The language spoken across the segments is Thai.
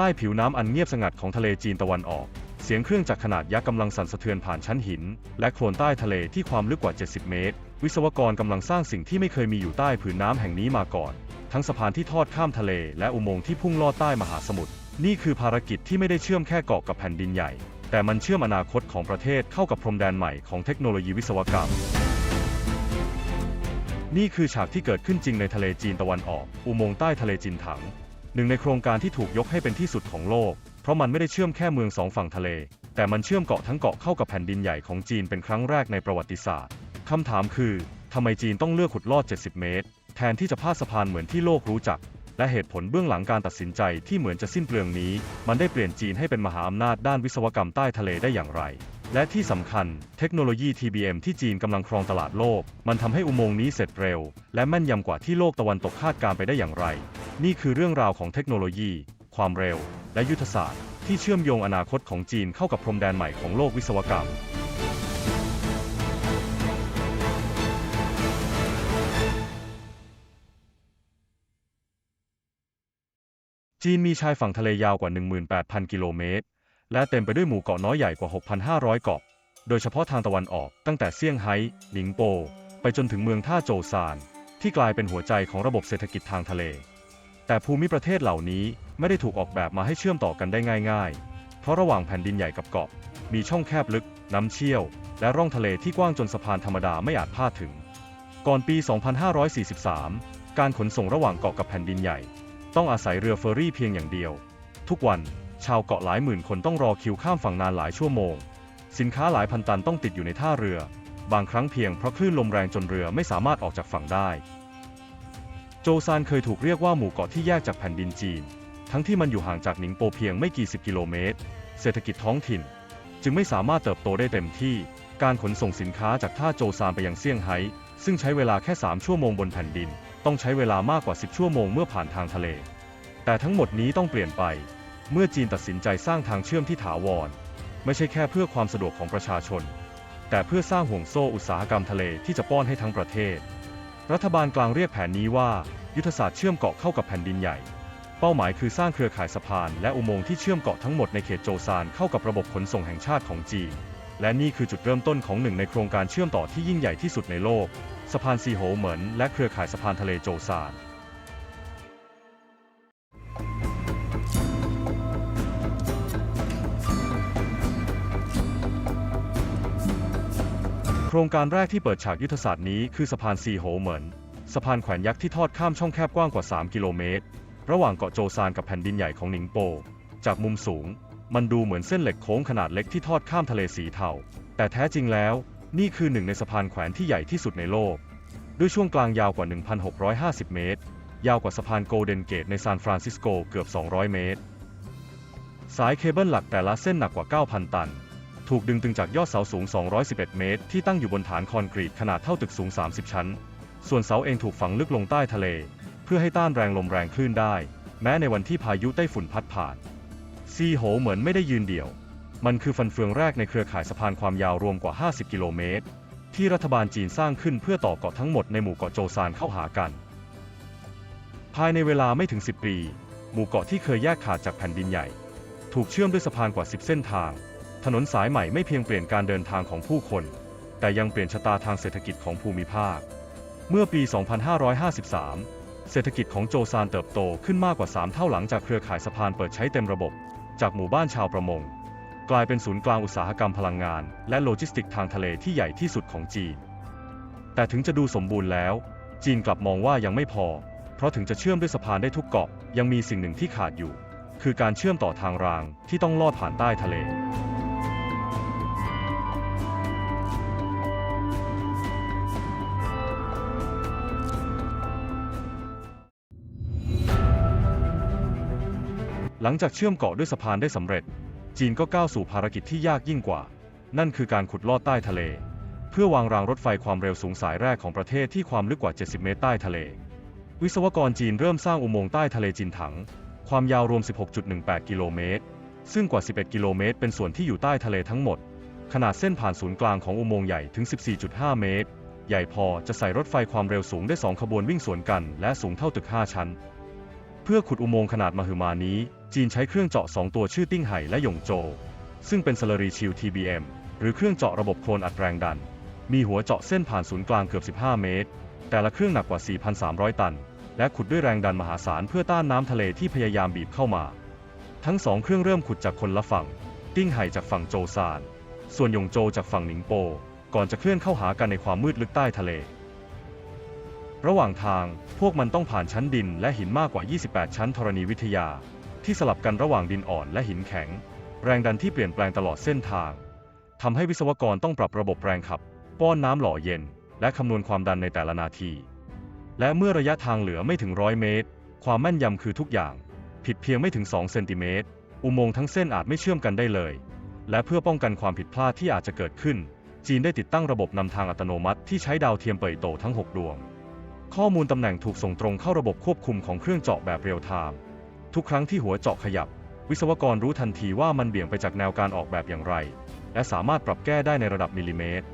ใต้ผิวน้ำอันเงียบสงัดของทะเลจีนตะวันออก เสียงเครื่องจักรขนาดยักษ์กำลังสั่นสะเทือนผ่านชั้นหิน และโคลนใต้ทะเลที่ความลึกกว่า 70 เมตร วิศวกรกำลังสร้างสิ่งที่ไม่เคยมีอยู่ใต้ผืนน้ำแห่งนี้มาก่อน ทั้งสะพานที่ทอดข้ามทะเล และอุโมงค์ที่พุ่งลอดใต้มหาสมุทร นี่คือภารกิจที่ไม่ได้เชื่อมแค่เกาะกับแผ่นดินใหญ่ แต่มันเชื่อมอนาคตของประเทศเข้ากับพรมแดนใหม่ของเทคโนโลยีวิศวกรรมนี่คือฉากที่เกิดขึ้นจริงในทะเลจีนตะวันออก อุโมงค์ใต้ทะเลจินถัง หนึ่งในโครงการที่ถูกยกให้เป็นที่สุดของโลก เพราะมันไม่ได้เชื่อมแค่เมืองสองฝั่งทะเล แต่มันเชื่อมเกาะทั้งเกาะเข้ากับแผ่นดินใหญ่ของจีนเป็นครั้งแรกในประวัติศาสตร์คำถามคือทำไมจีนต้องเลือกขุดลอด 70 เมตร แทนที่จะพาดสะพานเหมือนที่โลกรู้จัก และเหตุผลเบื้องหลังการตัดสินใจที่เหมือนจะสิ้นเปลืองนี้ มันได้เปลี่ยนจีนให้เป็นมหาอำนาจด้านวิศวกรรมใต้ทะเลได้อย่างไร และที่สำคัญเทคโนโลยี TBM ที่จีนกำลังครองตลาดโลก มันทำให้อุโมงค์นี้เสร็จเร็ว และแม่นยำกว่าที่โลกตะวันตกคาดการไปได้อย่างไร นี่คือเรื่องราวของเทคโนโลยี ความเร็ว และยุทธศาสตร์ ที่เชื่อมโยงอนาคตของจีนเข้ากับพรมแดนใหม่ของโลกวิศวกรรมจีนมีชายฝั่งทะเลยาวกว่า 18,000 กิโลเมตร และเต็มไปด้วยหมู่เกาะน้อยใหญ่กว่า 6,500 เกาะ โดยเฉพาะทางตะวันออกตั้งแต่เซี่ยงไฮ้หนิงโป ไปจนถึงเมืองท่าโจซาน ที่กลายเป็นหัวใจของระบบเศรษฐกิจทางทะเล แต่ภูมิประเทศเหล่านี้ไม่ได้ถูกออกแบบมาให้เชื่อมต่อกันได้ง่ายๆ เพราะระหว่างแผ่นดินใหญ่กับเกาะ มีช่องแคบลึก น้ำเชี่ยว และร่องทะเลที่กว้างจนสะพานธรรมดาไม่อาจพาดถึง ก่อนปี 2543 การขนส่งระหว่างเกาะกับแผ่นดินใหญ่ ต้องอาศัยเรือเฟอร์รี่เพียงอย่างเดียว ทุกวัน ชาวเกาะหลายหมื่นคนต้องรอคิวข้ามฝั่งนานหลายชั่วโมง สินค้าหลายพันตันต้องติดอยู่ในท่าเรือ บางครั้งเพียงเพราะคลื่นลมแรงจนเรือไม่สามารถออกจากฝั่งได้ โจซานเคยถูกเรียกว่าหมู่เกาะที่แยกจากแผ่นดินจีน ทั้งที่มันอยู่ห่างจากหนิงโปเพียงไม่กี่สิบกิโลเมตร เศรษฐกิจท้องถิ่น จึงไม่สามารถเติบโตได้เต็มที่ การขนส่งสินค้าจากท่าโจซานไปยังเซี่ยงไฮ้ ซึ่งใช้เวลาแค่ 3 ชั่วโมงบนแผ่นดิน ต้องใช้เวลามากกว่า 10 ชั่วโมงเมื่อผ่านทางทะเล แต่ทั้งหมดนี้ต้องเปลี่ยนไป เมื่อจีนตัดสินใจสร้างทางเชื่อมที่ถาวร ไม่ใช่แค่เพื่อความสะดวกของประชาชน แต่เพื่อสร้างห่วงโซ่อุตสาหกรรมทะเลที่จะป้อนให้ทั้งประเทศ รัฐบาลกลางเรียกแผนนี้ว่า ยุทธศาสตร์เชื่อมเกาะเข้ากับแผ่นดินใหญ่ เป้าหมายคือสร้างเครือข่ายสะพานและอุโมงค์ที่เชื่อมเกาะทั้งหมดในเขตโจซานเข้ากับระบบขนส่งแห่งชาติของจีน และนี่คือจุดเริ่มต้นของหนึ่งในโครงการเชื่อมต่อที่ยิ่งใหญ่ที่สุดในโลก สะพานซีโหเหมินและเครือข่ายสะพานทะเลโจซาน รงการแรกที่เปิดฉากยุทธศาสตร์นี้คือสะพานซีโหเหมินสะพานแขวนยักษ์ที่ทอดข้ามช่องแคบกว้างกว่า 3 กิโลเมตร ระหว่างเกาะโจซานกับแผ่นดินใหญ่ของหนิงโป จากมุมสูง มันดูเหมือนเส้นเหล็กโค้งขนาดเล็กที่ทอดข้ามทะเลสีเทา แต่แท้จริงแล้วนี่คือหนึ่งในสะพานแขวนที่ใหญ่ที่สุดในโลก ด้วยช่วงกลางยาวกว่า 1,650 เมตร ยาวกว่าสะพานโกลเด้นเกตในซานฟรานซิสโกเกือบ 200 เมตร สายเคเบิลหลักแต่ละเส้นหนักกว่า 9,000 ตัน ถูกดึงตึงจากยอดเสาสูง 211 เมตร ที่ตั้งอยู่บนฐานคอนกรีตขนาดเท่าตึกสูง 30 ชั้น ส่วนเสาเองถูกฝังลึกลงใต้ทะเล เพื่อให้ต้านแรงลมแรงคลื่นได้ แม้ในวันที่พายุไต้ฝุ่นพัดผ่าน ซีโหเหมือนไม่ได้ยืนเดี่ยว มันคือฟันเฟืองแรกในเครือข่ายสะพานความยาวรวมกว่า 50 กิโลเมตร ที่รัฐบาลจีนสร้างขึ้นเพื่อต่อเกาะทั้งหมดในหมู่เกาะโจซานเข้าหากัน ภายในเวลาไม่ถึง 10 ปี หมู่เกาะที่เคยแยกขาดจากแผ่นดินใหญ่ ถูกเชื่อมด้วยสะพานกว่า 10 เส้นทาง ถนนสายใหม่ไม่เพียงเปลี่ยนการเดินทางของผู้คน แต่ยังเปลี่ยนชะตาทางเศรษฐกิจของภูมิภาค เมื่อปี 2553 เศรษฐกิจของโจซานเติบโตขึ้นมากกว่า 3 เท่าหลังจากเครือข่ายสะพานเปิดใช้เต็มระบบ จากหมู่บ้านชาวประมง กลายเป็นศูนย์กลางอุตสาหกรรมพลังงาน และโลจิสติกทางทะเลที่ใหญ่ที่สุดของจีน แต่ถึงจะดูสมบูรณ์แล้ว จีนกลับมองว่ายังไม่พอ เพราะถึงจะเชื่อมด้วยสะพานได้ทุกเกาะ ยังมีสิ่งหนึ่งที่ขาดอยู่ คือการเชื่อมต่อทางรางที่ต้องลอดผ่านใต้ทะเล หลังจากเชื่อมเกาะด้วยสะพานได้สำเร็จ จีนก็ก้าวสู่ภารกิจที่ยากยิ่งกว่า นั่นคือการขุดลอดใต้ทะเล เพื่อวางรางรถไฟความเร็วสูงสายแรกของประเทศที่ความลึกกว่า 70 เมตรใต้ทะเล วิศวกรจีนเริ่มสร้างอุโมงค์ใต้ทะเลจินถัง ความยาวรวม 16.18 กิโลเมตร ซึ่งกว่า 11 กิโลเมตร เป็นส่วนที่อยู่ใต้ทะเลทั้งหมด ขนาดเส้นผ่านศูนย์กลางของอุโมงค์ใหญ่ถึง 14.5 เมตร ใหญ่พอจะใส่รถไฟความเร็วสูงได้ 2 ขบวนวิ่งสวนกัน และสูงเท่าตึก 5 ชั้น เพื่อขุดอุโมงค์ขนาดมหึมานี้ จีนใช้เครื่องเจาะ 2 ตัวชื่อติ้งไห่และหยงโจ ซึ่งเป็นสลรีชิล TBM หรือเครื่องเจาะระบบโคลนอัดแรงดัน มีหัวเจาะเส้นผ่านศูนย์กลางเกือบ 15 เมตร แต่ละเครื่องหนักกว่า 4,300 ตัน และขุดด้วยแรงดันมหาศาลเพื่อต้านน้ำทะเลที่พยายามบีบเข้ามา ทั้งสองเครื่องเริ่มขุดจากคนละฝั่ง ติ้งไห่จากฝั่งโจซาน ส่วนหยงโจจากฝั่งหนิงโป ก่อนจะเคลื่อนเข้าหากันในความมืดลึกใต้ทะเลระหว่างทางพวกมันต้องผ่านชั้นดินและหินมากกว่า 28 ชั้นธรณีวิทยา ที่สลับกันระหว่างดินอ่อนและหินแข็ง แรงดันที่เปลี่ยนแปลงตลอดเส้นทางทำให้วิศวกรต้องปรับระบบแรงขับ ป้อนน้ำหล่อเย็น และคำนวณความดันในแต่ละนาที และเมื่อระยะทางเหลือไม่ถึงร้อยเมตร ความแม่นยำคือทุกอย่าง ผิดเพียงไม่ถึง2เซนติเมตรอุโมงค์ทั้งเส้นอาจไม่เชื่อมกันได้เลย และเพื่อป้องกันความผิดพลาดที่อาจจะเกิดขึ้น จีนได้ติดตั้งระบบนำทางอัตโนมัติที่ใช้ดาวเทียมเป่ยโตทั้ง 6 ดวง ข้อมูลตำแหน่งถูกส่งตรงเข้าระบบควบคุมของเครื่องเจาะแบบเรียลไทม์ ทุกครั้งที่หัวเจาะขยับ วิศวกรรู้ทันทีว่ามันเบี่ยงไปจากแนวการออกแบบอย่างไร และสามารถปรับแก้ได้ในระดับมิลลิเมตร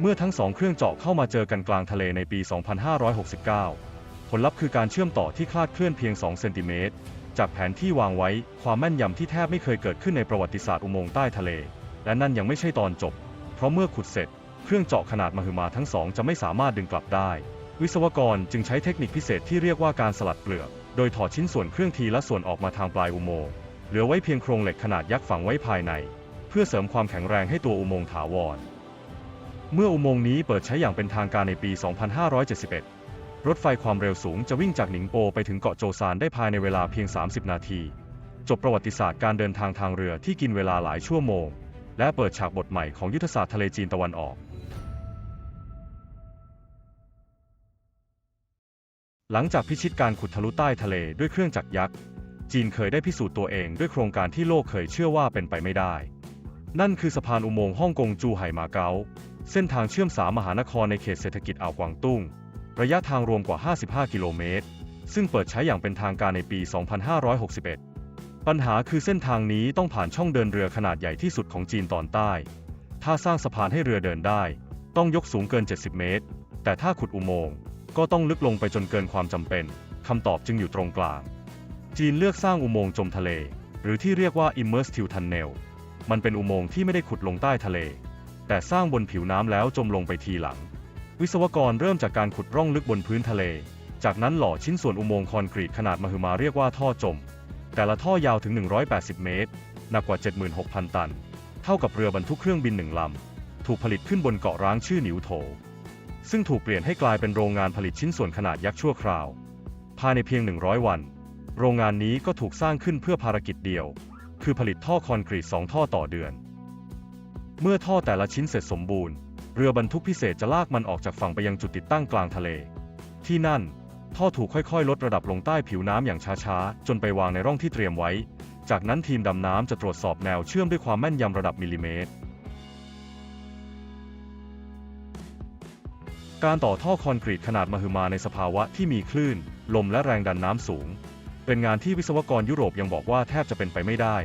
เมื่อทั้งสองเครื่องเจาะเข้ามาเจอกันกลางทะเลในปี 2569 ผลลัพธ์คือการเชื่อมต่อที่คลาดเคลื่อนเพียง 2 เซนติเมตร จากแผนที่วางไว้ความแม่นยำที่แทบไม่เคยเกิดขึ้นในประวัติศาสตร์อุโมงค์ใต้ทะเล และนั่นยังไม่ใช่ตอนจบ เพราะเมื่อขุดเสร็จ เครื่องเจาะขนาดมหึมาทั้งสองจะไม่สามารถดึงกลับได้ วิศวกรจึงใช้เทคนิคพิเศษที่เรียกว่าการสลัดเปลือก โดยถอดชิ้นส่วนเครื่องทีละส่วนออกมาทางปลายอุโมงค์ เหลือไว้เพียงโครงเหล็กขนาดยักษ์ฝังไว้ภายใน เพื่อเสริมความแข็งแรงให้ตัวอุโมงค์ถาวร เมื่ออุโมงค์นี้เปิดใช้อย่างเป็นทางการในปี 2571 รถไฟความเร็วสูงจะวิ่งจากหนิงโปไปถึงเกาะโจซานได้ภายในเวลาเพียง 30 นาที จบประวัติศาสตร์การเดินทางทางเรือที่กินเวลาหลายชั่วโมง และเปิดฉากบทใหม่ของยุทธศาสตร์ทะเลจีนตะวันออก หลังจากพิชิตการขุดทะลุใต้ทะเลด้วยเครื่องจักรยักษ์ จีนเคยได้พิสูจน์ตัวเองด้วยโครงการที่โลกเคยเชื่อว่าเป็นไปไม่ได้ นั่นคือสะพานอุโมงค์ฮ่องกงจูไห่มาเก๊า เส้นทางเชื่อมสามมหานครในเขตเศรษฐกิจอ่าวกวางตุ้ง ระยะทางรวมกว่า 55 กิโลเมตร ซึ่งเปิดใช้อย่างเป็นทางการในปี 2561 ปัญหาคือเส้นทางนี้ต้องผ่านช่องเดินเรือขนาดใหญ่ที่สุดของจีนตอนใต้ ถ้าสร้างสะพานให้เรือเดินได้ ต้องยกสูงเกิน 70 เมตร แต่ถ้าขุดอุโมงค์ ก็ต้องลึกลงไปจนเกินความจำเป็นคำตอบจึงอยู่ตรงกลาง จีนเลือกสร้างอุโมงค์จมทะเล หรือที่เรียกว่า immersive tunnel มันเป็นอุโมงค์ที่ไม่ได้ขุดลงใต้ทะเล แต่สร้างบนผิวน้ำแล้วจมลงไปทีหลัง วิศวกรเริ่มจากการขุดร่องลึกบนพื้นทะเล จากนั้นหล่อชิ้นส่วนอุโมงค์คอนกรีตขนาดมหึมาเรียกว่าท่อจม แต่ละท่อยาวถึง 180 เมตร หนักกว่า 76,000 ตัน เท่ากับเรือบรรทุกเครื่องบินหนึ่งลำ ถูกผลิตขึ้นบนเกาะร้างชื่อหนิวโถ ซึ่งถูกเปลี่ยนให้กลายเป็นโรงงานผลิตชิ้นส่วนขนาดยักษ์ชั่วคราว ภายในเพียง 100 วัน โรงงานนี้ก็ถูกสร้างขึ้นเพื่อภารกิจเดียว คือผลิตท่อคอนกรีต 2 ท่อต่อเดือน เมื่อท่อแต่ละชิ้นเสร็จสมบูรณ์ เรือบรรทุกพิเศษจะลากมันออกจากฝั่งไปยังจุดติดตั้งกลางทะเล ที่นั่น ท่อถูกค่อยๆ ลดระดับลงใต้ผิวน้ำอย่างช้าๆ จนไปวางในร่องที่เตรียมไว้ จากนั้นทีมดำน้ำจะตรวจสอบแนวเชื่อมด้วยความแม่นยำระดับมิลลิเมตร การต่อท่อคอนกรีตขนาดมหึมาในสภาวะที่มีคลื่น ลมและแรงดันน้ำสูง เป็นงานที่วิศวกรยุโรปยังบอกว่าแทบจะเป็นไปไม่ได้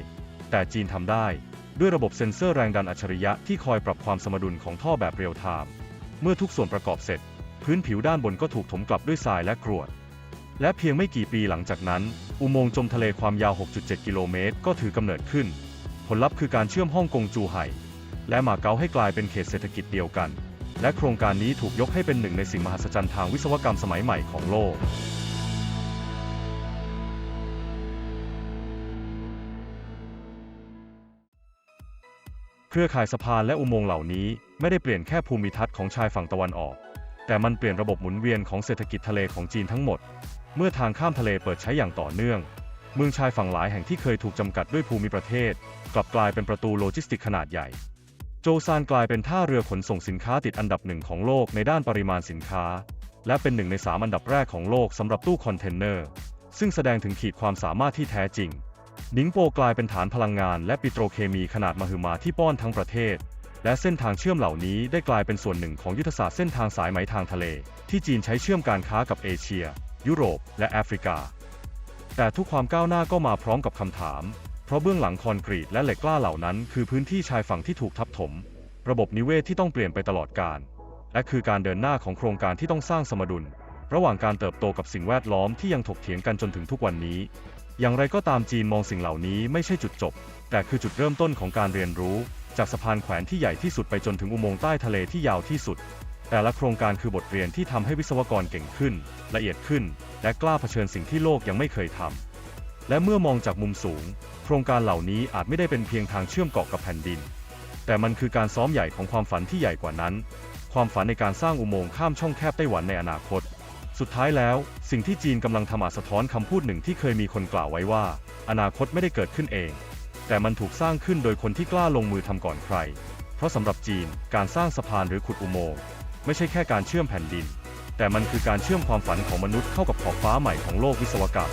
แต่จีนทำได้ ด้วยระบบเซ็นเซอร์แรงดันอัจฉริยะที่คอยปรับความสมดุลของท่อแบบเรียลไทม์เมื่อทุกส่วนประกอบเสร็จ พื้นผิวด้านบนก็ถูกถมกลับด้วยทรายและกรวด และเพียงไม่กี่ปีหลังจากนั้น อุโมงค์จมทะเลความยาว 6.7 กิโลเมตรก็ถือกำเนิดขึ้น ผลลัพธ์คือการเชื่อมฮ่องกงจูไห่และมาเก๊าให้กลายเป็นเขตเศรษฐกิจเดียวกัน และโครงการนี้ถูกยกให้เป็นหนึ่งในสิ่งมหัศจรรย์ทางวิศวกรรมสมัยใหม่ของโลกเครือข่ายสะพานและอุโมงค์เหล่านี้ไม่ได้เปลี่ยนแค่ภูมิทัศน์ของชายฝั่งตะวันออก แต่มันเปลี่ยนระบบหมุนเวียนของเศรษฐกิจทะเลของจีนทั้งหมด เมื่อทางข้ามทะเลเปิดใช้อย่างต่อเนื่อง เมืองชายฝั่งหลายแห่งที่เคยถูกจำกัดด้วยภูมิประเทศ กลับกลายเป็นประตูโลจิสติกขนาดใหญ่ โจซานกลายเป็นท่าเรือขนส่งสินค้าติดอันดับหนึ่งของโลกในด้านปริมาณสินค้า และเป็นหนึ่งในสามอันดับแรกของโลกสำหรับตู้คอนเทนเนอร์ ซึ่งแสดงถึงขีดความสามารถที่แท้จริง นิงโปกลายเป็นฐานพลังงานและปิโตรเคมีขนาดมหึมาที่ป้อนทั้งประเทศ และเส้นทางเชื่อมเหล่านี้ได้กลายเป็นส่วนหนึ่งของยุทธศาสตร์เส้นทางสายไหมทางทะเล ที่จีนใช้เชื่อมการค้ากับเอเชีย ยุโรป และแอฟริกา แต่ทุกความก้าวหน้าก็มาพร้อมกับคำถาม ราะเบื้องหลังคอนกรีตและเหล็กกล้าเหล่านั้น คือพื้นที่ชายฝั่งที่ถูกทับถม ระบบนิเวศที่ต้องเปลี่ยนไปตลอดกาลและคือการเดินหน้าของโครงการที่ต้องสร้างสมดุล ระหว่างการเติบโตกับสิ่งแวดล้อมที่ยังถกเถียงกันจนถึงทุกวันนี้ อย่างไรก็ตามจีนมองสิ่งเหล่านี้ไม่ใช่จุดจบ แต่คือจุดเริ่มต้นของการเรียนรู้ จากสะพานแขวนที่ใหญ่ที่สุดไปจนถึงอุโมงค์ใต้ทะเลที่ยาวที่สุด แต่ละโครงการคือบทเรียนที่ทำให้วิศวกรเก่งขึ้น ละเอียดขึ้น และกล้าเผชิญสิ่งที่โลกยังไม่เคยทำและเมื่อมองจากมุมสูง โครงการเหล่านี้อาจไม่ได้เป็นเพียงทางเชื่อมเกาะกับแผ่นดิน แต่มันคือการซ้อมใหญ่ของความฝันที่ใหญ่กว่านั้น ความฝันในการสร้างอุโมงค์ข้ามช่องแคบไต้หวันในอนาคต สุดท้ายแล้ว สิ่งที่จีนกำลังทำอาจสะท้อนคำพูดหนึ่งที่เคยมีคนกล่าวไว้ว่า อนาคตไม่ได้เกิดขึ้นเอง แต่มันถูกสร้างขึ้นโดยคนที่กล้าลงมือทำก่อนใคร เพราะสำหรับจีน การสร้างสะพานหรือขุดอุโมงค์ไม่ใช่แค่การเชื่อมแผ่นดิน แต่มันคือการเชื่อมความฝันของมนุษย์เข้ากับขอบฟ้าใหม่ของโลกวิศวกรรม